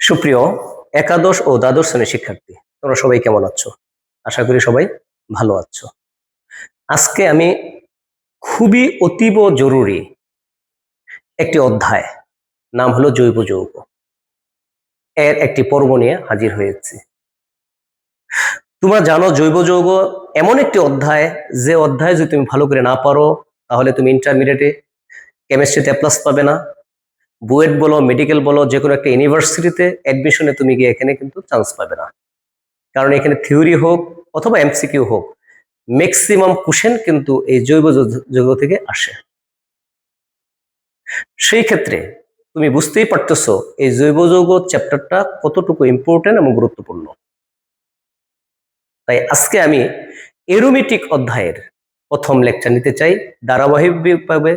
সুপ্রিয় একাদশ ও দ্বাদশ শ্রেণির শিক্ষার্থী, তোমরা সবাই কেমন আছো? আশা করি সবাই ভালো আছো। আজকে আমি খুবই অতীব জরুরি একটি অধ্যায়, নাম হলো জৈব যৌগ। এর একটি পর্ব নিয়ে হাজির হয়েছি। তোমরা জানো জৈব যৌগ এমন একটি অধ্যায়, যে অধ্যায় যদি তুমি ভালো করে না পারো, তাহলে তুমি ইন্টারমিডিয়েটে কেমিস্ট্রিতে প্লাস পাবে না। বুয়েট বলো, মেডিকেল বলো যে কোনো একটা ইউনিভার্সিটিতে অ্যাডমিশনে তুমি গিয়ে এখানে কিন্তু চান্স পাবে না। কারণ এখানে থিওরি হোক অথবা এমসিকিউ হোক ম্যাক্সিমাম কোশ্চেন কিন্তু এই জৈব যৌগ থেকে আসে। সেই ক্ষেত্রে তুমি বুঝতেই পারতেছো এই জৈব যৌগ চ্যাপ্টারটা কতটুকু ইম্পর্টেন্ট এবং গুরুত্বপূর্ণ। তাই আজকে আমি এরোমেটিক অধ্যায়ের প্রথম লেকচার নিতে চাই। ধারাবাহিকভাবে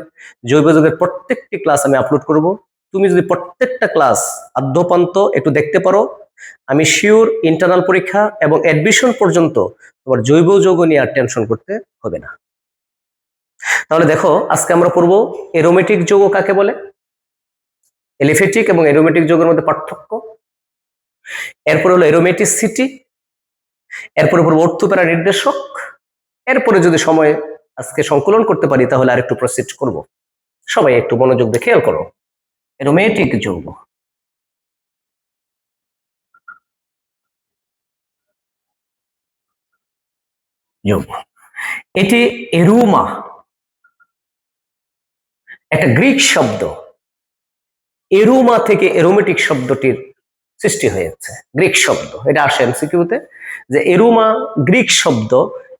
জৈব যৌগের প্রত্যেকটি ক্লাস আমি আপলোড করব। তুমি যদি প্রত্যেকটা ক্লাস আদ্যপান্ত একটু দেখতে পারো, আমি শিওর ইন্টারনাল পরীক্ষা এবং অ্যাডমিশন পর্যন্ত তোমার জৈব যৌগ নিয়ে আর টেনশন করতে হবে না। তাহলে দেখো, আজকে আমরা পড়ব এরোমেটিক যৌগ কাকে বলে? এলিফেটিক এবং এরোমেটিক যৌগের মধ্যে পার্থক্য। এরপরে হলো এরোমেটিসিটি এরপরে পড়ব অর্থপ্যারা নির্দেশক এরপরে যদি সময় আজকে সংকলন করতে পারি, তাহলে আরেকটু প্রসিড করব। সবাই একটু মনোযোগ দিয়ে খেয়াল করো। এরোমেটিক যৌগ যৌগ এটি এরুমা, একটা গ্রিক শব্দ। এরুমা থেকে এরোমেটিক শব্দটির সৃষ্টি হয়েছে, গ্রিক শব্দ। এটা আসে এমসিকিউতে যে এরুমা গ্রিক শব্দ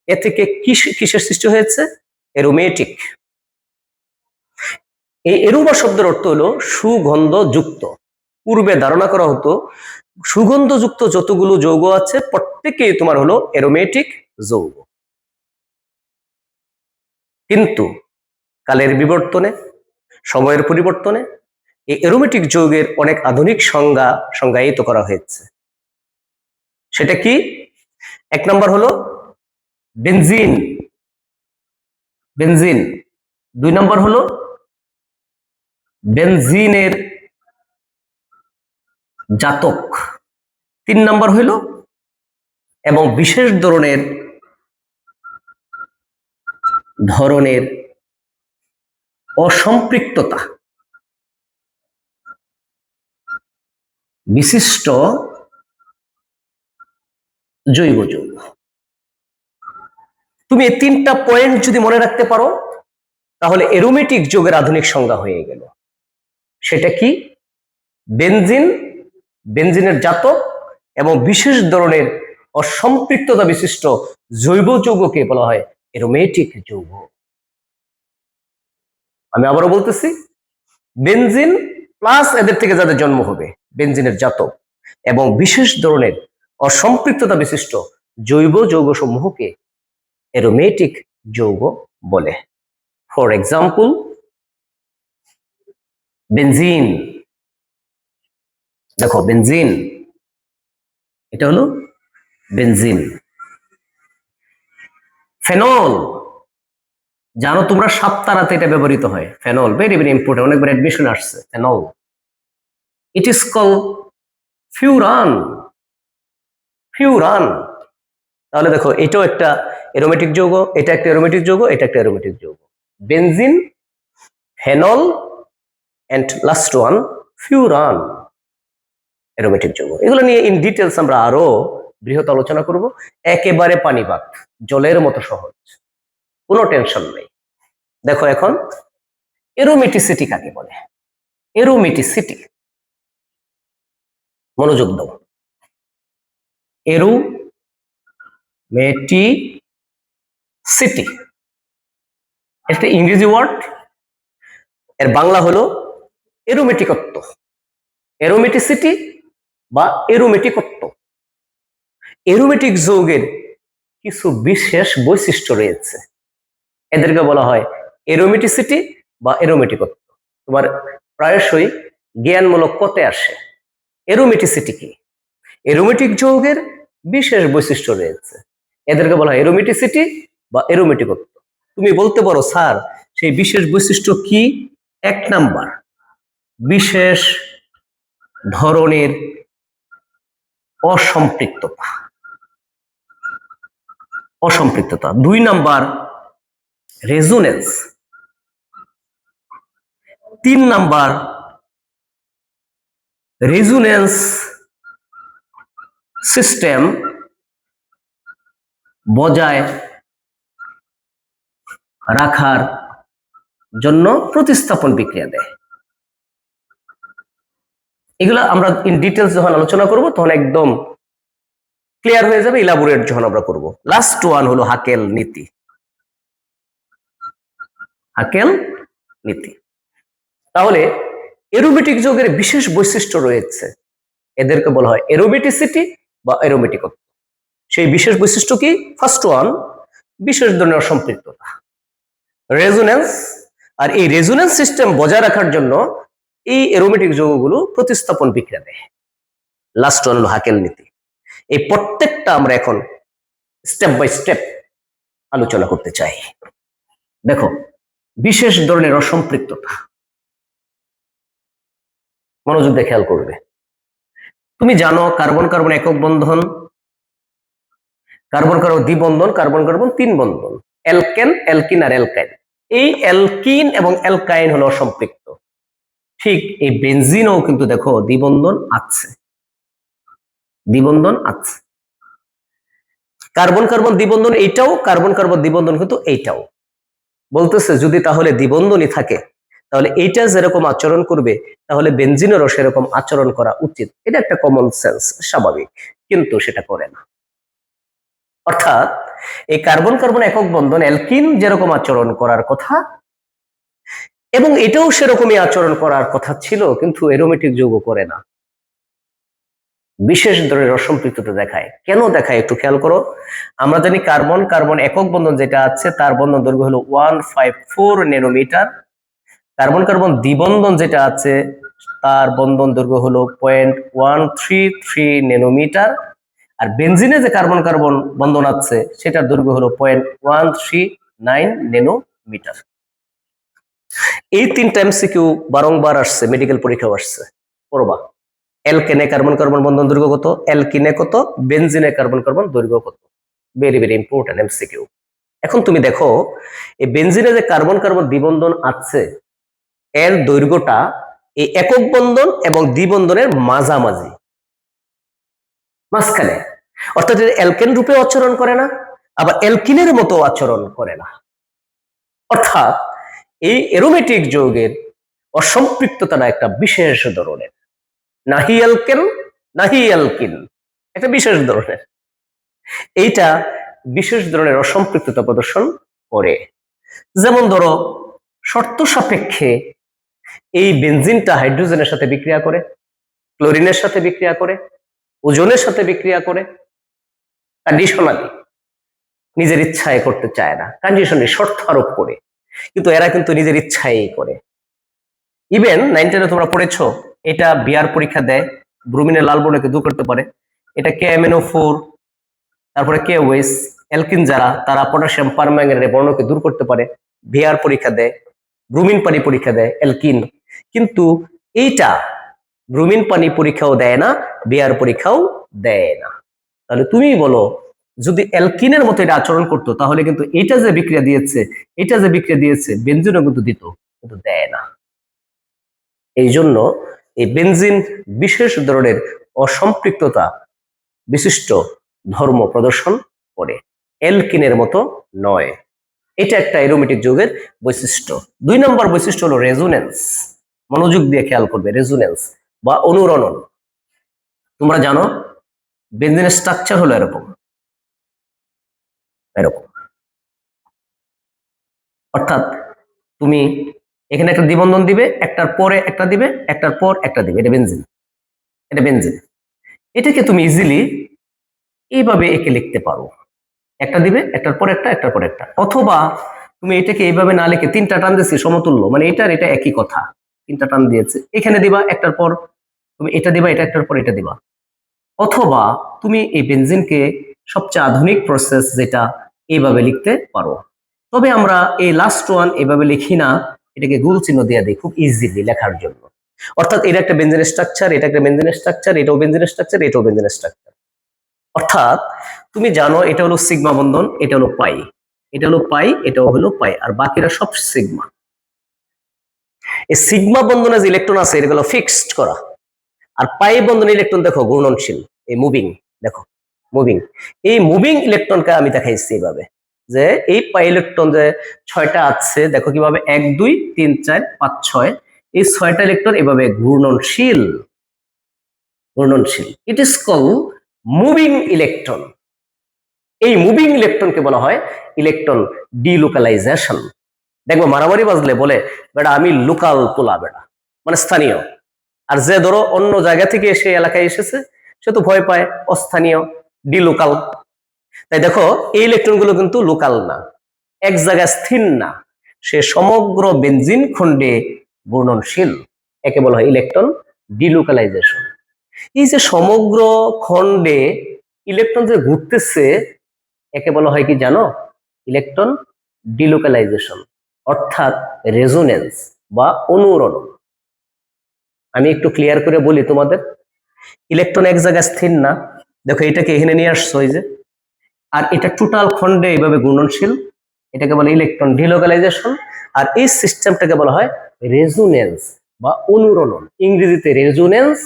এ থেকে কিস- কিসের সৃষ্টি হয়েছে? এরোমেটিক এই এরুমা শব্দের অর্থ হলো সুগন্ধ যুক্ত পূর্বে ধারণা করা হতো, সুগন্ধযুক্ত যতগুলো যৌগ আছে, প্রত্যেকেই তোমার হলো এরোমেটিক যৌগ। কিন্তু কালের বিবর্তনে, সময়ের পরিবর্তনে, এই এরোমেটিক যৌগের অনেক আধুনিক সংজ্ঞা, সংজ্ঞায়িত করা হয়েছে। সেটা কি? এক নম্বর হলো বেনজিন। বেনজিন। দুই নম্বর হলো বেনজিনের জাতক। তিন নম্বর হইল এবং বিশেষ ধরনের ধরনের অসম্পৃক্ততা। বিশিষ্ট জৈব যৌগ। তুমি এই তিনটা পয়েন্ট যদি মনে রাখতে পারো, তাহলে এরোমেটিক যৌগের আধুনিক সংজ্ঞা হয়ে গেল। সেটা কি? বেনজিন, বেনজিনের জাতক এবং বিশেষ ধরনের অসম্পৃক্ততা বিশিষ্ট জৈব যৌগকে বলা হয় এরোমেটিক যৌগ। আমি আবারও বলতেছি, বেনজিন প্লাস এদের থেকে যাদের জন্ম হবে, বেনজিনের জাতক এবং বিশেষ ধরনের অসম্পৃক্ততা বিশিষ্ট জৈব যৌগ সমূহকে এরোমেটিক যৌগ বলে। For example benzene. দেখো, বেনজিন, এটা হলো বেনজিন। ফেনল, জানো তোমরা সাপ্তারাতে এটা ব্যবহৃত হয়। ফেনল ভেরি ভেরি ইম্পর্টেন্ট অনেকবার অ্যাডমিশন আসছে, phenol. It is call furan furan তাহলে দেখো, এটাও একটা এরোমেটিক যৌগ, এটা একটা এরোমেটিক যৌগ, এটা একটা এরোমেটিক যৌগ। Benzene, phenol and last one furan aromatic যৌগ এগুলো নিয়ে ইন ডিটেলস আমরা আরও বৃহৎ আলোচনা করব। একেবারে পানিপাত জলের মতো সহজ, কোনো টেনশন নেই। দেখো এখন এরোমেটিসিটি কাকে বলে? এরোমেটিসিটি মনোযোগ দাও। এরু মেটি সিটি একটা ইংরেজি ওয়ার্ড এর বাংলা হলো এরোমেটিকত্ব। এরোমেটিসিটি বা এরোমেটিকত্ব। এরোমেটিক যৌগের কিছু বিশেষ বৈশিষ্ট্য রয়েছে। এদেরকে বলা হয় এরোমেটিসিটি বা এরোমেটিকত্ব। তোমার প্রায়শই জ্ঞানমূলক কতে আসে। এরোমেটিসিটি কি? এরোমেটিক যৌগের বিশেষ বৈশিষ্ট্য রয়েছে। এদেরকে বলা হয় এরোমেটিসিটি বা এরোমেটিকত্ব। তুমি বলতে পারো, স্যার, সেই বিশেষ বৈশিষ্ট্য কি? এক নাম্বার। বিশেষ ধরনের অসম্পৃক্ততা। অসম্পৃক্ততা। দুই নাম্বার রেজোনেন্স তিন নাম্বার রেজুনেন্স সিস্টেম বজায় রাখার জন্য প্রতিস্থাপন বিক্রিয়া দেয়। এগুলো আমরা ইন ডিটেলস যখন আলোচনা করব, তখন একদম ক্লিয়ার হয়ে যাবে ইলাবোরেট যখন আমরা করব। লাস্ট ওয়ান হলো হাকেল নীতি। হাকেল নীতি। তাহলে এরোমেটিক যোগের বিশেষ বৈশিষ্ট্য রয়েছে। এদেরকে বলা হয় এরোমেটিসিটি বা এরোমেটিকত্ব সেই বিশেষ বৈশিষ্ট্য কি? ফার্স্ট ওয়ান বিশেষ ধরনের সম্পৃক্ততা। রেজোনেন্স আর এই রেজোনেন্স সিস্টেম বজায় রাখার জন্য এই এরোমেটিক যৌগগুলো প্রতিস্থাপন বিক্রিয়া দেয়। লাস্ট ওয়ান হলো হাকেল নীতি। এই প্রত্যেকটা আমরা এখন স্টেপ বাই স্টেপ আলোচনা করতে চাই। দেখো, বিশেষ ধরনের অসম্পৃক্ততা। মনোযোগ দিয়ে খেয়াল করবে। তুমি জানো কার্বন কার্বন একক বন্ধন, কার্বন কার্বন দ্বিবন্ধন কার্বন কার্বন তিন বন্ধন, অ্যালকেন, অ্যালকিন আর অ্যালকাইন। এই অ্যালকিন এবং অ্যালকাইন হলো অসম্পৃক্ত। ঠিক এই বেনজিনও কিন্তু দেখো দ্বিবন্ধন আছে। দ্বিবন্ধন আছে। কার্বন কার্বন দ্বিবন্ধন এইটাও, কার্বন কার্বন দ্বিবন্ধন কিন্তু এইটাও। বলতেছে যদি তাহলে দ্বিবন্ধনই থাকে, তাহলে এইটা যেরকম আচরণ করবে, তাহলে বেনজিনেরও সেরকম আচরণ করা উচিত। এটা একটা কমন সেন্স স্বাভাবিক, কিন্তু সেটা করে না। অর্থাৎ এই কার্বন কার্বন একক বন্ধন অ্যালকিন যেরকম আচরণ করার কথা এবং এটাও সেরকমই আচরণ করার কথা ছিল, কিন্তু এরোমেটিক যৌগ করে না। বিশেষ ধরনের অসম্পৃক্ততা দেখায়। কেন দেখায় একটু খেয়াল করো। আমরা জানি কার্বন কার্বন একক বন্ধন যেটা আছে, তার বন্ধন দৈর্ঘ্য হলো one five four nanometre carbon carbon দ্বিবন্ধন যেটা আছে, তার বন্ধন দৈর্ঘ্য হলো point one three three nanometre আর বেনজিনে যে কার্বন কার্বন বন্ধন আছে, সেটার দৈর্ঘ্য হলো point one three nine nanometre এই তিনটা এমসিকিউ বারংবার আসছে মেডিকেল পরীক্ষাও আসছে। পড়বা। অ্যালকেনে কার্বন কার্বন বন্ধন দৈর্ঘ্য কত? অ্যালকিনে কত? বেনজিনে কার্বন কার্বন দৈর্ঘ্য কত? ভেরি ভেরি ইম্পর্টেন্ট এমসিকিউ এখন তুমি দেখো, এই বেনজিনে যে কার্বন কার্বন দ্বিবন্ধন আছে, এর দৈর্ঘ্যটা এই একক বন্ধন এবং দ্বিবন্ধনের মাঝামাঝি। মাঝখানে। অর্থাৎ অ্যালকেন রূপে আচরণ করে না, আবার অ্যালকিনের মতো আচরণ করে না। অর্থাৎ এই এরোমেটিক যৌগের অসম্পৃক্ততা একটা বিশেষ ধরনের। নাহি অ্যালকেন নাহি অ্যালকিন একটা বিশেষ ধরনের। এইটা বিশেষ ধরনের অসম্পৃক্ততা প্রদর্শন করে। যেমন ধরো, শর্ত সাপেক্ষে এই বেনজিনটা হাইড্রোজেনের সাথে বিক্রিয়া করে, ক্লোরিনের সাথে বিক্রিয়া করে, ওজনের সাথে বিক্রিয়া করে কন্ডিশনালি নিজের ইচ্ছায় করতে চায় না কন্ডিশনে শর্ত আরোপ করে। কিন্তু এরা কিন্তু নিজের ইচ্ছাই করে। ইভেন নাইন টেনে তোমরা পড়েছো, এটা বিয়ার পরীক্ষা দেয়, ব্রুমিনের লাল বর্ণকে দূর করতে পারে। এটা কে এমএনও ফোর, তারপরে কে ওয়েস অ্যালকিন যারা, তারা পটাশিয়াম পারম্যাঙ্গানের বর্ণকে দূর করতে পারে। ভিআর পরীক্ষা দেয়, ব্রুমিন পানি পরীক্ষা দেয় অ্যালকিন কিন্তু এইটা ব্রুমিন পানি পরীক্ষাও দেয় না বিয়ার পরীক্ষাও দেয় না। তাহলে তুমি বলো যদি অ্যালকিনের মতো এটা আচরণ করতো, তাহলে কিন্তু এটা যে বিক্রিয়া দিয়েছে, এটা যে বিক্রিয়া দিয়েছে, বেনজিনও কিন্তু দিত, কিন্তু দেয় না। এই জন্য এই বেনজিন বিশেষ ধরনের অসম্পৃক্ততা বিশিষ্ট ধর্ম প্রদর্শন করে। এলকিনের মতো নয়। এটা একটা এরোমেটিক যৌগের বৈশিষ্ট্য। দুই নম্বর বৈশিষ্ট্য হলো রেজোনেন্স। মনোযোগ দিয়ে খেয়াল করবে, রেজোনেন্স বা অনুরণন। তোমরা জানো, বেনজিনের স্ট্রাকচার হলো এরকম। এরকম। অর্থাৎ তুমি এখানে একটা দ্বিবন্ধন দিবে, একটার পরে একটা দিবে, একটার পর একটা দিবে। এটা বেনজিন এটা বেনজিন এটাকে তুমি ইজিলি এইভাবে একে লিখতে পারো। একটা দিবে, একটার পর একটা, একটার পর একটা। অথবা তুমি এটাকে এইভাবে না লিখে তিনটা টান দিয়েছি, সমতুল্য। মানে এটার এটা একই কথা। তিনটা টান দিয়েছে। এখানে দিবা, একটার পর। তুমি এটা দিবা, এটা একটার পর এটা দিবা। অথবা তুমি এই বেনজিনকে সবচেয়ে আধুনিক প্রসেস যেটা এইভাবে লিখতে পারো। তবে আমরা এই লাস্ট ওয়ান এভাবে লিখি না, এটাকে গুল চিহ্ন দিয়ে দিই খুব ইজিলি লেখার জন্য। অর্থাৎ এটা একটা বেঞ্জিন স্ট্রাকচার এটা একটা বেঞ্জিন স্ট্রাকচার এটাও বেঞ্জিন স্ট্রাকচার এটাও বেঞ্জিন স্ট্রাকচার অর্থাৎ তুমি জানো এটা হলো সিগমা বন্ধন, এটা হলো পাই এটা হলো পাই এটাও হলো পাই আর বাকিরা সব সিগমা এই সিগমা বন্ধনে যে ইলেকট্রন আছে, এগুলো ফিক্সড করা। আর পাই বন্ধনে ইলেকট্রন দেখো ঘূর্ণনশীল, এই মুভিং দেখো। মুভিং এই মুভিং ইলেকট্রনকে আমি দেখাইছি এইভাবে। যে এই পাই ইলেকট্রন যে ছয়টা আছে, দেখো কীভাবে এক, দুই, তিন, চার, পাঁচ, ছয়, এই ছয়টা ইলেকট্রন এভাবে ঘূর্ণনশীল ঘূর্ণনশীল। It is call moving electron এই মুভিং ইলেকট্রনকে বলা হয় ইলেকট্রন ডিলোকালাইজেশন দেখব, মারামারি বাজলে বলে, বেটা, আমি লোকাল তোলা বেটা মানে স্থানীয়। আর যে ধরো অন্য জায়গা থেকে এসে এলাকায় এসেছে, সে তো ভয় পায়, অস্থানীয়। ডিলোকাল। তাই দেখো, এই ইলেকট্রনগুলো কিন্তু লোকাল না, এক জায়গায় স্থির না। সে সমগ্র বেনজিন খণ্ডে ঘূর্ণনশীল একে বলা হয় ইলেকট্রন ডিলোকালাইজেশন এই যে সমগ্র খণ্ডে ইলেকট্রন যে ঘুরতেছে, একে বলা হয় কি জানো? ইলেকট্রন ডিলোকালাইজেশন অর্থাৎ রেজোনেন্স বা অনুরণ। আমি একটু ক্লিয়ার করে বলি তোমাদের। ইলেকট্রন এক জায়গায় স্থির না দেখো, এটাকে এখানে নিয়ে আসছো যে। আর এটা টোটাল খণ্ডে এইভাবে গুণনশীল। এটাকে বলে ইলেকট্রন ডিলোকালাইজেশন আর এই সিস্টেমটাকে বলা হয় রেজুনেন্স বা অনুরণন। ইংরেজিতে রেজুনেন্স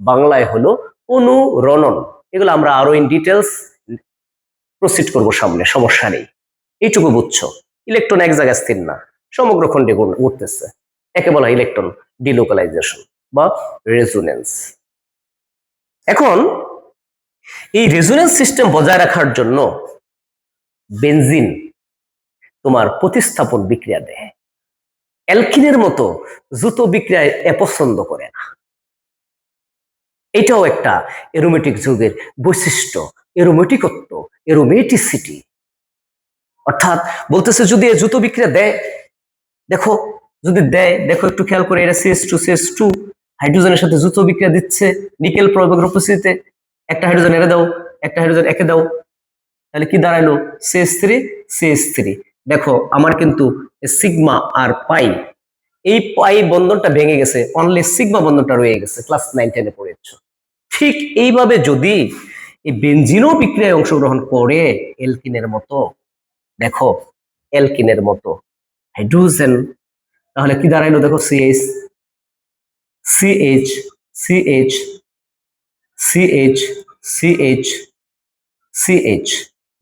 বাংলায় হলো অনুরণন। এগুলো আমরা আরও ইন ডিটেলস প্রসিড করব সামনে, সমস্যা নেই। এইটুকু বুঝছ? ইলেকট্রন এক জায়গায় স্থির না। সমগ্র খণ্ডে উঠতেছে একে বলা ইলেকট্রন ডিলোকালাইজেশন বা রেজুনেন্স এখন এই রেজোনেন্স সিস্টেম বজায় রাখার জন্য বেনজিন তোমার প্রতিস্থাপন বিক্রিয়া দেয়। অ্যালকিনের মতো জুতো বিক্রিয়ায় অপছন্দ করে না। এটাও একটা এরোমেটিক যুগের বৈশিষ্ট্য এরোমেটিকত্ব এরোমেটিসিটি অর্থাৎ বলতেছে যদি জুতো বিক্রিয়া দেয়, দেখো, যদি দেয়, দেখো একটু খেয়াল করে, এটা সিএস টু সিএস টু হাইড্রোজেনের সাথে জুতো বিক্রিয়া দিচ্ছে নিকেল প্রয়োগ উপস্থিতিতে একটা হাইড্রোজেন এরে দাও, একটা হাইড্রোজেন একে দাও। তাহলে কি দাঁড়াইলো? সিএস থ্রি সিএস থ্রি দেখো, আমার কিন্তু সিগমা আর পাই এই পাই বন্ধনটা ভেঙে গেছে। অনলি সিগমা বন্ধনটা রয়ে গেছে ক্লাস নাইন টেনে পড়েছ। ঠিক এইভাবে যদি এই বেনজিনও বিক্রিয়ায় অংশগ্রহণ করে এলকিনের মতো, দেখো এলকিনের মতো হাইড্রোজেন তাহলে কি দাঁড়াইলো? দেখো CH CH CH CH CH CH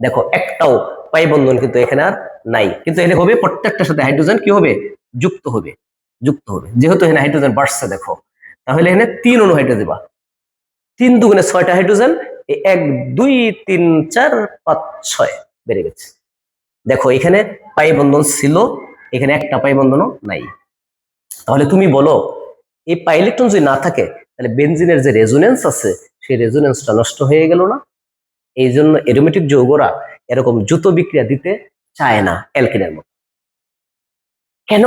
দেখো, একটাও পাই বন্ধন কিন্তু এখানে আর নাই। কিন্তু এখানে হবে প্রত্যেকটার সাথে হাইড্রোজেন কি হবে? যুক্ত হবে। যুক্ত হবে। যেহেতু এখানে হাইড্রোজেন বাড়ছে, দেখো। তাহলে এখানে তিন অনু হাইড্রোজেন দিবা। তিন দুগুণে ছয়টা হাইড্রোজেন এক, দুই, তিন, চার, পাঁচ, ছয় বেড়ে গেছে। দেখো, এখানে পাই বন্ধন ছিল, এখানে একটা পাই বন্ধনও নাই। তাহলে তুমি বলো এই পাই ইলেকট্রন যদি না থাকে, তাহলে বেনজিনের যে রেজোনেন্স আছে, সেই রেজোনেন্সটা নষ্ট হয়ে গেল না। এই জন্য এরোমেটিক যৌগরা এরকম জুত বিক্রিয়া দিতে চায় না অ্যালকিনের মতো। কেন?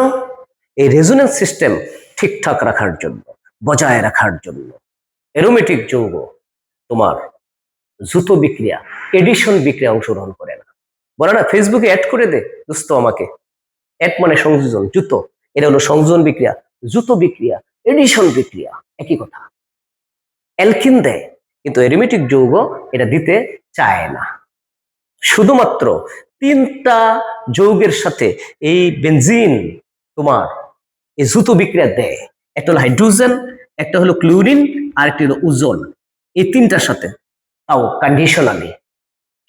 এই রেজোনেন্স সিস্টেম ঠিকঠাক রাখার জন্য, বজায় রাখার জন্য। এরোমেটিক যৌগ তোমার জুতো বিক্রিয়া, এডিশন বিক্রিয়া অংশগ্রহণ করে না। বলে না, ফেসবুকে অ্যাড করে দে দোস্ত আমাকে। অ্যাড মানে সংযোজন, জুতো। এটা হলো সংযোজন বিক্রিয়া, জুতো বিক্রিয়া। এডিশন বিক্রিয়া, একই কথা। অ্যালকিন দেয়, কিন্তু এরিমেটিক যৌগ এটা দিতে চায় না। শুধুমাত্র তিনটা যৌগের সাথে এই বেনজিন তোমার এই জুতো বিক্রিয়া দেয়। একটা হলো হাইড্রোজেন একটা হলো ক্লোরিন আর একটা হলো উজন এই তিনটার সাথে তাও কন্ডিশনালি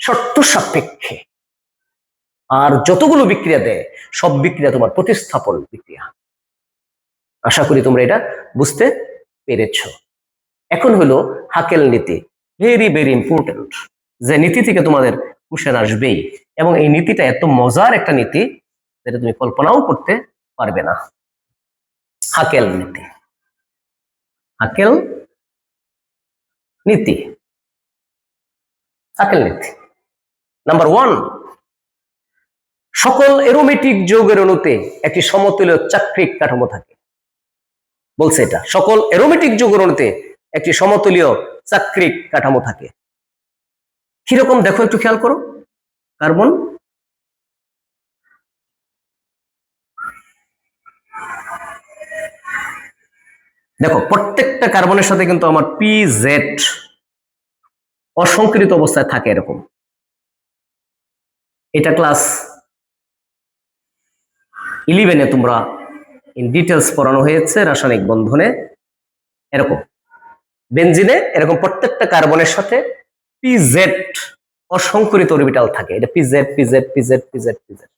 শর্ত সাপেক্ষে। আর যতগুলো বিক্রিয়া দেয়, সব বিক্রিয়া তোমার প্রতিস্থাপন বিক্রিয়া। আশা করি তোমরা এটা বুঝতে পেরেছ। এখন হলো হাকেল নীতি ভেরি ভেরি ইম্পর্টেন্ট যে নীতি থেকে তোমাদের কুশন আসবেই এবং এই নীতিটা এত মজার একটা নীতি যেটা তুমি কল্পনাও করতে পারবে না। হাকেল নীতি হাকেল নীতি হাকেল নীতি। নাম্বার ওয়ান সকল এরোমেটিক যৌগের অণুতে একটি সমতুল্য চাক্রিক কাঠামো থাকে। বলছে এটা। সকল এরোমেটিক যৌগের অণুতে একটি সমতুলীয় চাক্রিক কাঠামো থাকে। কীরকম দেখো একটু খেয়াল করো। কার্বন। দেখো, প্রত্যেকটা কার্বনের সাথে কিন্তু আমার পি জেড অসংকৃত অবস্থায় থাকে এরকম। এটা ক্লাস ইলেভেনে তোমরা ইন ডিটেলস পড়ানো হয়েছে রাসায়নিক বন্ধনে এরকম। বেনজিনে এরকম প্রত্যেকটা কার্বনের সাথে পিজেড অসংকরিত অরবিটাল থাকে। এটা pz pz pz pz pz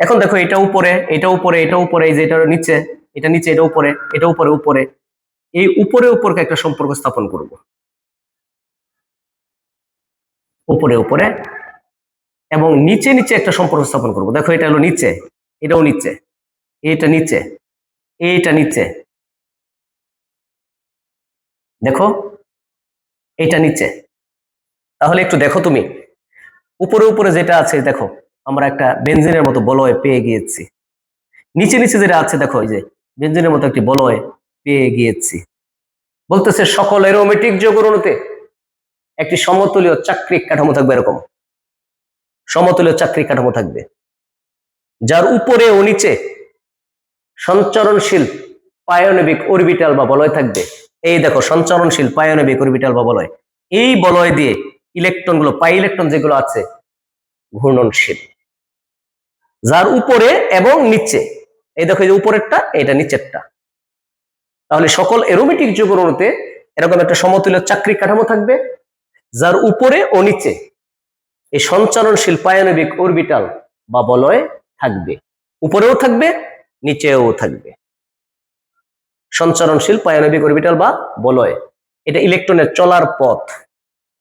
এখন দেখো এটা উপরে এটা উপরে এটা উপরে, এই যে এটা নিচে এটা নিচে, এটা উপরে এটা উপরে উপরে। এই উপরে, উপরকে একটা সম্পর্ক স্থাপন করব। উপরে উপরে এবং নিচে নিচে একটা সম্পর্ক স্থাপন করব। দেখো এটা হলো নিচে, এটাও নিচে, এটা নিচে। এইটা নিচে। দেখো এটা নিচে। তাহলে একটু দেখো তুমি। উপরে উপরে যেটা আছে, দেখো, আমরা একটা বেনজিনের মতো বলয় পেয়ে গিয়েছি। নিচে নিচে যেটা আছে, দেখো, এই যে, বেনজিনের মতো একটি বলয় পেয়ে গিয়েছি। বলতেছে, সকল এরোমেটিক যোগরণতে একটি সমতুলীয় চাকরিক কাঠামো থাকবে এরকম। সমতুলীয় চাকরিক কাঠামো থাকবে। যার উপরে ও নিচে সঞ্চরণশীল পায়নবিক অরবিটাল বা বলয় থাকবে। এই দেখো, সঞ্চরণশীল পায়নবিক অরবিটাল বা বলয়। এই বলয় দিয়ে ইলেকট্রনগুলো, পাই ইলেকট্রন যেগুলো আছে, ঘূর্ণনশীল। যার উপরে এবং নিচে। এই দেখো, এই যে উপরেরটা এটা নিচেরটা। তাহলে সকল এরোমেটিক যুগরণতে এরকম একটা সমতুল্য চাকরি কাঠামো থাকবে, যার উপরে ও নিচে এই সঞ্চালনশীল পায়ানবিক অরবিটাল বা বলয় থাকবে। উপরেও থাকবে নিচেও থাকবে। সঞ্চালনশীল পায়ানবিক অরবিটাল বা বলয়, এটা ইলেকট্রনের চলার পথ।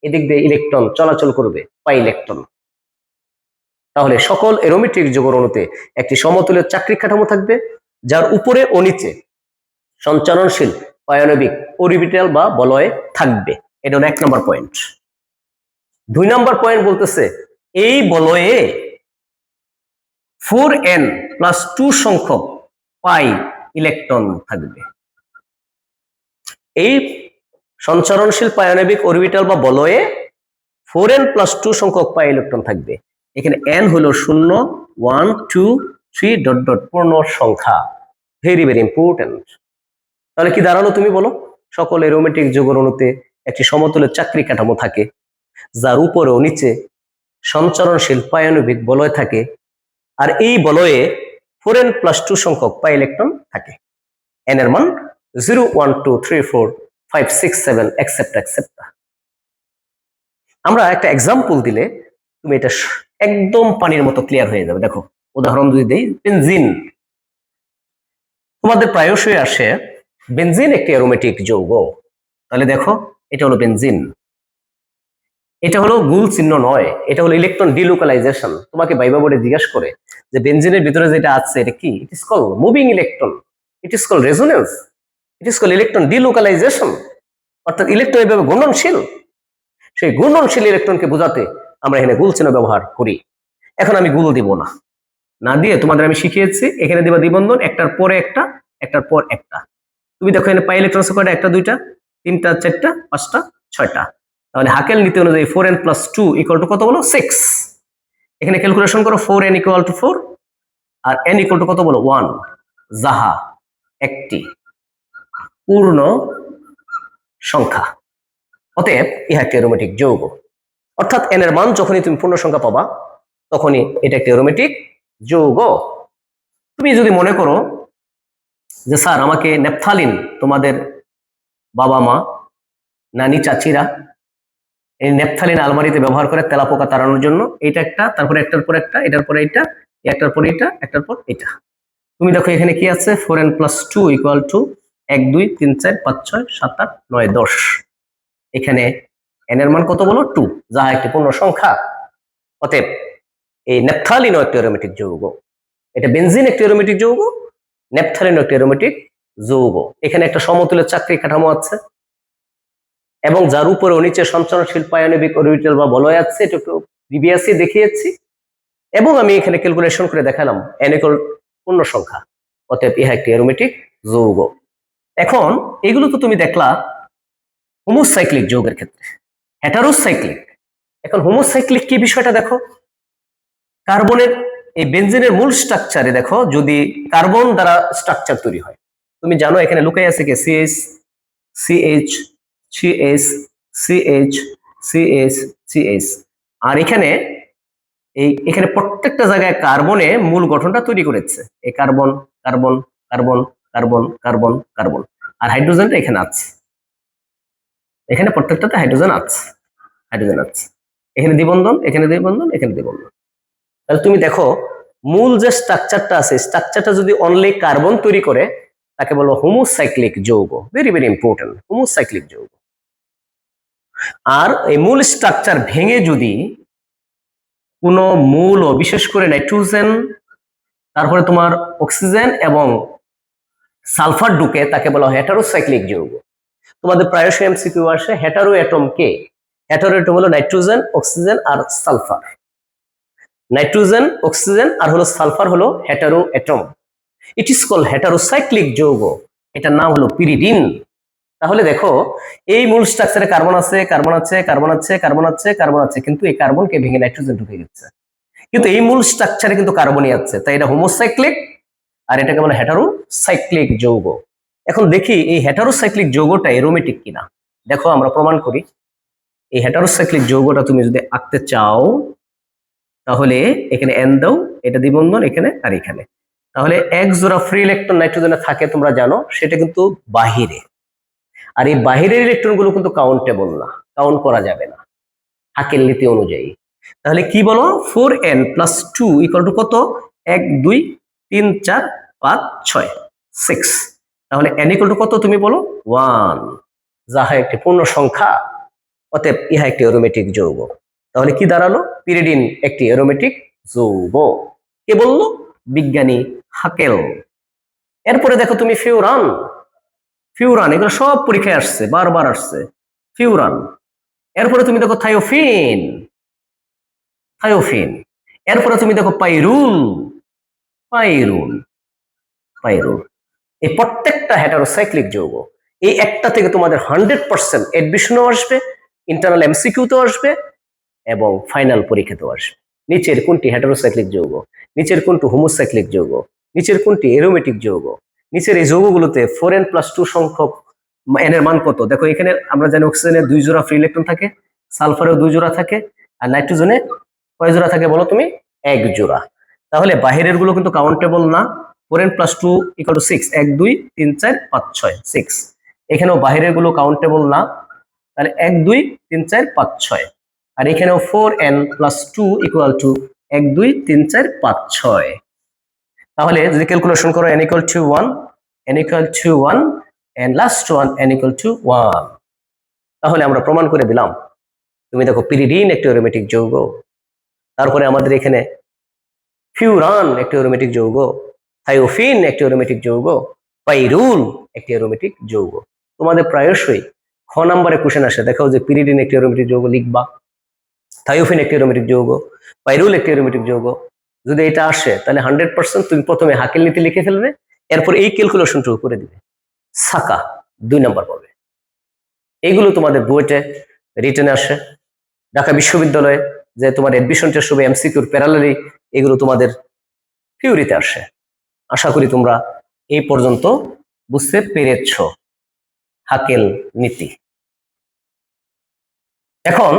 এদিক দিয়ে ইলেকট্রন চলাচল করবে পাই ইলেকট্রন তাহলে সকল এরোমেট্রিক যোগরণতে একটি সমতুল্য চাকরি কাঠামো থাকবে, যার উপরে ও নিচে সঞ্চালনশীল পায়ানবিক অরবিটাল বা বলয় থাকবে। এটা হলো এক নম্বর পয়েন্ট দুই নম্বর পয়েন্ট বলতেছে, এই বলয়ে ফোর এন প্লাস টু সংখ্যক পাই ইলেকট্রন থাকবে। এই সঞ্চারণশীল পায়ানবিক অরবিটাল বা বলয়ে ফোর এন প্লাস টু সংখ্যক পাই ইলেকট্রন থাকবে। এখানে এন হলো শূন্য one two three dot dot পূর্ণ সংখ্যা। ভেরি ভেরি ইম্পর্টেন্ট তাহলে কি দাঁড়াল তুমি বলো? সকল এরোমেটিক যোগরণুতে একটি সমতুলের চাকরি কাঠামো থাকে, যার উপরে ও নিচে সঞ্চরণশীল পায়ানবিক বলয় থাকে। আর এই বলয়ে ফোর এন প্লাস টু সংখ্যক পাই ইলেকট্রন থাকে। এন এর মান zero one two three four five six seven একসেপ্টা একসেপ্টা আমরা একটা এক্সাম্পল দিলে তুমি এটা একদম পানির মতো ক্লিয়ার হয়ে যাবে। দেখো, উদাহরণ যদি দেই বেনজিন তোমাদের প্রায়শই আসে বেনজিন একটি অ্যারোমেটিক যৌগ। তাহলে দেখো, এটা হলো বেনজিন এটা হলো গুল চিহ্ন নয়, এটা হলো ইলেকট্রন ডিলোকালাইজেশন তোমাকে বাইবা বোর্ডে জিজ্ঞাসা করে যে বেনজিনের ভিতরে যেটা আছে, এটা কি? It is call moving electron it is call resonance it is call electron delocalization অর্থাৎ ইলেকট্রন এভাবে ঘূর্ণনশীল। সেই ঘূর্ণনশীল ইলেকট্রনকে বোঝাতে আমরা এখানে গুল চিহ্ন ব্যবহার করি। এখন আমি গুল দিব না। না দিয়ে তোমাদের আমি শিখিয়েছি, এখানে দিবা দ্বিবন্ধন, একটার পরে একটা, একটার পর একটা। তুমি দেখো এখানে পাই ইলেকট্রন কয়টা একটা, দুইটা, তিনটা, চারটা, পাঁচটা, ছয়টা। তাহলে হাকেল নীতি অনুযায়ী four n plus two equal to কত বলো? সিক্স এখানে ক্যালকুলেশন করো four n equal to four R N equal to কত বলো? ওয়ান যাহা একটি পূর্ণ সংখ্যা। অতএব ইহা একটি অ্যারোমেটিক যৌগ। অর্থাৎ এন এর মান যখনই তুমি পূর্ণ সংখ্যা পাবা, তখনই এটা একটি অ্যারোমেটিক যৌগ। তুমি যদি মনে করো যে স্যার, আমাকে নেপথালিন তোমাদের বাবা মা, নানি, চাচিরা এই নেপথালিন আলমারিতে ব্যবহার করে তেলাপোকা তাড়ানোর জন্য। এটা একটা, তারপরে একটার পর একটা, এটার পরে এটা একটার পর এটা একটার পর এটা তুমি দেখো এখানে কি আছে? Four n plus two equal to এক, দুই, তিন, চার, পাঁচ, ছয়, সাত, আট, নয়, দশ। এখানে এন এর মান কত বলো? টু যাহা একটি পূর্ণ সংখ্যা। অতএব এই নেপথালিনও একটি অ্যারোমেটিক যৌগ। এটা বেনজিন একটি অ্যারোমেটিক যৌগ, নেপথালিনও একটি অ্যারোমেটিক যৌগ। এখানে একটা সমতুলের চাকরি কাঠামো আছে। এবং যার উপরে ও নিচে পায়ানবিক অরবিটাল বা বলয় আছে এটা একটু প্রিভিয়াসই দেখিয়েছি। এবং আমি এখানে ক্যালকুলেশন করে দেখালাম এনিকল পূর্ণ সংখ্যা, অতএব ইহা একটি অ্যারোমেটিক যৌগ। এখন এগুলো তো তুমি দেখলা হোমোসাইক্লিক যৌগের ক্ষেত্রে হেটারোসাইক্লিক এখন হোমোসাইক্লিক কি বিষয়টা দেখো? কার্বনের এই বেঞ্জিনের মূল স্ট্রাকচারে দেখো, যদি কার্বন দ্বারা স্ট্রাকচার তৈরি হয়। তুমি জানো এখানে লুকাই আছে কি? CS CH CS CH CS CS আর এখানে এই, এখানে প্রত্যেকটা জায়গায় কার্বনে মূল গঠনটা তৈরি করেছে। এই carbon carbon carbon carbon carbon carbon. আর হাইড্রোজেনটা এখানে আছে। এখানে প্রত্যেকটাতে হাইড্রোজেন আছে। হাইড্রোজেন আছে। এখানে দ্বিবন্ধন এখানে দ্বিবন্ধন এখানে দ্বিবন্ধন। তাহলে তুমি দেখো, মূল যে স্ট্রাকচারটা আছে স্ট্রাকচারটা যদি অনলি কার্বন তৈরি করে, তাকে বলো হোমোসাইক্লিক যৌগ। ভেরি ভেরি ইম্পর্টেন্ট হোমোসাইক্লিক যৌগ। আর এই মূল স্ট্রাকচার ভেঙে যদি কোনো মূল ও বিশেষ করে নাইট্রোজেন, তারপরে তোমার অক্সিজেন এবং সালফার ঢুকে তাকে বলা হয় হেটারোসাইক্লিক যৌগ। তোমাদের প্রায়শই এমসিকিউ আসে হেটারো অ্যাটম কে হেটারো অ্যাটম হলো নাইট্রোজেন, অক্সিজেন আর সালফার। নাইট্রোজেন, অক্সিজেন আর হলো সালফার হলো hetero atom it is call heterocyclic যৌগ। এটার নাম হলো পিরিডিন তাহলে দেখো, এই মূল স্ট্রাকচারে কার্বন আছে কার্বন আছে কার্বন আছে কার্বন আছে কার্বন আছে, কিন্তু এই কার্বনকে ভেঙে নাইট্রোজেন ঢুকে গেছে। কিন্তু এই মূল স্ট্রাকচারে কিন্তু কার্বনই আছে, তাই এটা হোমোসাইক্লিক আর এটাকে বলে হেটারোসাইক্লিক যৌগ। এখন দেখি এই হেটারোসাইক্লিক যৌগটা এরোমেটিক কিনা। দেখো, আমরা প্রমাণ করি। এই হেটারোসাইক্লিক যৌগটা তুমি যদি আঁকতে চাও, তাহলে এখানে এন দাও, এটা দ্বিবন্ধন, এখানে আর এখানে। তাহলে এক জোড়া ফ্রি ইলেকট্রন নাইট্রোজেনে থাকে, তোমরা জানো, সেটা কিন্তু বাহিরে। আর এই বাহিরের ইলেকট্রনগুলো কিন্তু কাউন্টেবল না কাউন্ট করা যাবে না, হাকের নীতি অনুযায়ী। তাহলে কি বলো? Four n plus two equal to কত? এক, দুই, তিন, চার, পাঁচ, ছয় সিক্স তাহলে এন ইকুয়াল টু কত তুমি বলো? ওয়ান যাহা একটি পূর্ণ সংখ্যা, অতএব ইহা একটি অ্যারোমেটিক যৌগ। তাহলে কি দাঁড়াল? পিরিডিন একটি অ্যারোমেটিক যৌগ। কে বলল? বিজ্ঞানী হাকেল। এরপরে দেখো তুমি ফিউরান ফিউরান এগুলো সব পরীক্ষায় আসছে, বারবার আসছে। ফিউরান এরপরে তুমি দেখো থায়োফিন থায়োফিন এরপরে তুমি দেখো পাইরুল পাইরুল পাইরুল এই প্রত্যেকটা হেটারোসাইক্লিক যৌগ, এই একটা থেকে তোমাদের হান্ড্রেড পার্সেন্ট এডমিশনও আসবে ইন্টারনাল এমসিকিউতেও আসবে, এবং ফাইনাল পরীক্ষাতেও আসবে। নিচের কোনটি হেটারোসাইক্লিক যৌগ? নিচের কোনটি হোমোসাইক্লিক যৌগ? নিচের কোনটি এরোমেটিক যৌগ? নিচের এই যৌগগুলোতে ফোর এন প্লাস টু সংখ্যক এন এর মান কত? দেখো, এখানে আমরা জানি অক্সিজেনের দুই জোড়া ফ্রি ইলেকট্রন থাকে সালফারেও দুই জোড়া থাকে, আর নাইট্রোজেনে কয় জোড়া থাকে বলো তুমি? এক জোড়া। তাহলে বাহিরেরগুলো কিন্তু কাউন্টেবল না four n plus two equal to six এক, দুই, তিন, চার, পাঁচ, ছয় সিক্স এখানেও বাহিরেরগুলো কাউন্টেবল না, তাহলে এক, দুই, তিন, চার, পাঁচ, ছয়। আর এখানেও four n plus two equal to এক, দুই, তিন, চার, পাঁচ, ছয়। তাহলে যদি ক্যালকুলেশন করো n equal to one n equal to one and last one n equal to one তাহলে আমরা প্রমাণ করে দিলাম। তুমি দেখো পিরিডিন একটি অ্যারোমেটিক যৌগ। তারপরে আমাদের এখানে ফিউরান একটি অ্যারোমেটিক যৌগ। থায়োফিন একটি অ্যারোমেটিক যৌগ। পাইরুল একটি অ্যারোমেটিক যৌগ। তোমাদের প্রায়শই খ নম্বরে কোশ্চেন আসে। দেখাও যে পিরিডিন একটি অ্যারোমেটিক যৌগ লিখবা। থায়োফিন একটি অ্যারোমেটিক যৌগ। পাইরুল একটি অ্যারোমেটিক যৌগ। যদি এটা আসে, তাহলে হান্ড্রেড পার্সেন্ট তুমি প্রথমে হাকেল নীতি লিখে ফেলবে, এরপর এই ক্যালকুলেশনটুকু করে দিবে। সাকা, দুই নাম্বার পাবে এইগুলো তোমাদের বুয়েটে রিটেনে আসে। ঢাকা বিশ্ববিদ্যালয়ে যে তোমার এডমিশন টেস্ট হবে এমসিকিউর প্যারালারি এগুলো তোমাদের থিওরিতে আসে। আশা করি তোমরা এই পর্যন্ত বুঝতে পেরেছ হাকেল নীতি। এখন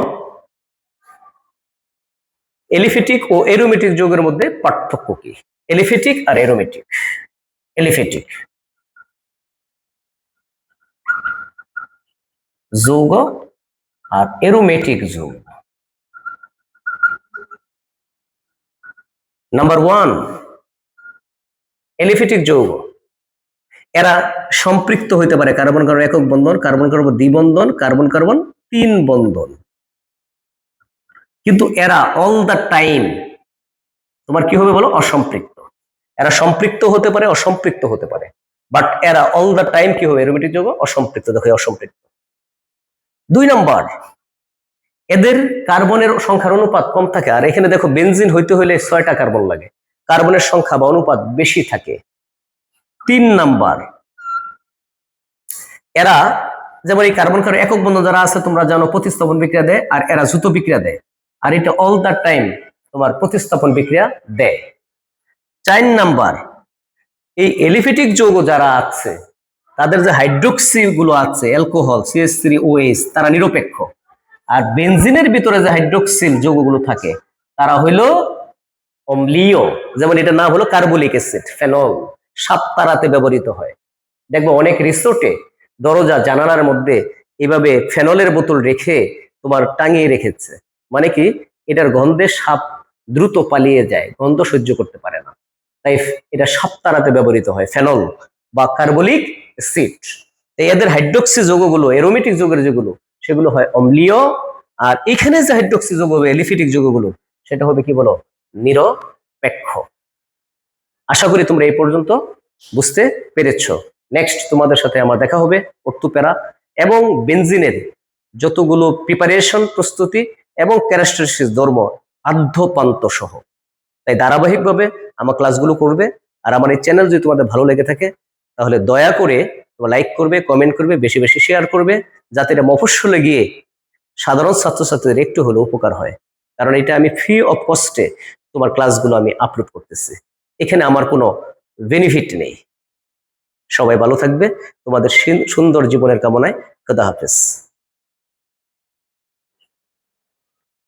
এলিফেটিক ও এরোমেটিক যোগের মধ্যে পার্থক্য কি? এলিফেটিক আর এরোমেটিক এলিফেটিক যৌগ আর এরোমেটিক যৌগ। নাম্বার ওয়ান এলিফেটিক যৌগ। এরা সম্পৃক্ত হইতে পারে কার্বন কার্বন একক বন্ধন কার্বন কার্বন দ্বিবন্ধন কার্বন কার্বন তিন বন্ধন। কিন্তু এরা অল দ্য টাইম তোমার কি হবে বলো? অসম্পৃক্ত। এরা সম্পৃক্ত হতে পারে, অসম্পৃক্ত হতে পারে। বাট এরা অল দ্য টাইম কি হবে? এরোমেটিক যৌগ, অসম্পৃক্ত। দেখো, অসম্পৃক্ত। দুই নাম্বার, এদের কার্বনের সংখ্যার অনুপাত কম থাকে। আর এখানে দেখো বেনজিন হইতে হলে ছয়টা কার্বন লাগে। কার্বনের সংখ্যা বা অনুপাত বেশি থাকে। তিন নাম্বার, এরা, যেমন এই কার্বন কার্বন একক বন্ধন যারা আছে, তোমরা জানো, প্রতিস্থাপন বিক্রিয়া দেয়, আর এরা জুতো বিক্রিয়া দেয়। আর এটা অল দ্য টাইম তোমার প্রতিস্থাপন বিক্রিয়া দেয়। চার নাম্বার, এই এলিফেটিক যৌগ যারা আছে, তাদের যে হাইড্রোক্সি গুলো আছে, অ্যালকোহল সিএস থ্রি ওএস তারা নিরপেক্ষ। আর বেনজিনের ভিতরে যে হাইড্রোক্সিল যৌগগুলো থাকে, তারা হইল অম্লীয়। যেমন এটা নাম হলো কার্বলিক অ্যাসিড, ফেনল। সাপ তারাতে ব্যবহৃত হয়। দেখব অনেক রিসোর্টে দরজা, জানালার মধ্যে এভাবে ফেনলের বোতল রেখে তোমার টাঙিয়ে রেখেছে। মানে কি? এটার গন্ধে সাপ দ্রুত পালিয়ে যায়, গন্ধ সহ্য করতে পারে না। তাই এটা সাপ তাড়াতে ব্যবহৃত হয়, ফেনল বা কার্বলিক অ্যাসিড। এদের হাইড্রোক্সি যৌগগুলো, এরোমেটিক যৌগের যেগুলো, সেগুলো হয় অম্লীয়। আর এখানে যে হাইড্রোক্সি যৌগ হবে এলিফিটিক যৌগগুলো, সেটা হবে কি বলো? নিরপেক্ষ। আশা করি তোমরা এই পর্যন্ত বুঝতে পেরেছ। নেক্সট তোমাদের সাথে আমার দেখা হবে অর্থুপেরা এবং বেনজিনের যতগুলো প্রিপারেশন প্রস্তুতি এবং ক্যারেক্টারিস্টিক্স ধর্ম আদ্যপান্ত সহ তাই ধারাবাহিকভাবে আমার ক্লাসগুলো করবে আর আমার এই চ্যানেল যদি তোমাদের ভালো লেগে থাকে, তাহলে দয়া করে তোমরা লাইক করবে, কমেন্ট করবে, বেশি বেশি শেয়ার করবে, যাতে এটা মফস্বলে গিয়ে সাধারণ ছাত্রছাত্রীদের একটু হলেও উপকার হয়। কারণ এটা আমি ফ্রি অফ কস্টে তোমার ক্লাসগুলো আমি আপলোড করতেছি। এখানে আমার কোনো বেনিফিট নেই। সবাই ভালো থাকবে। তোমাদের সুন্দর জীবনের কামনায় খোদা হাফেজ।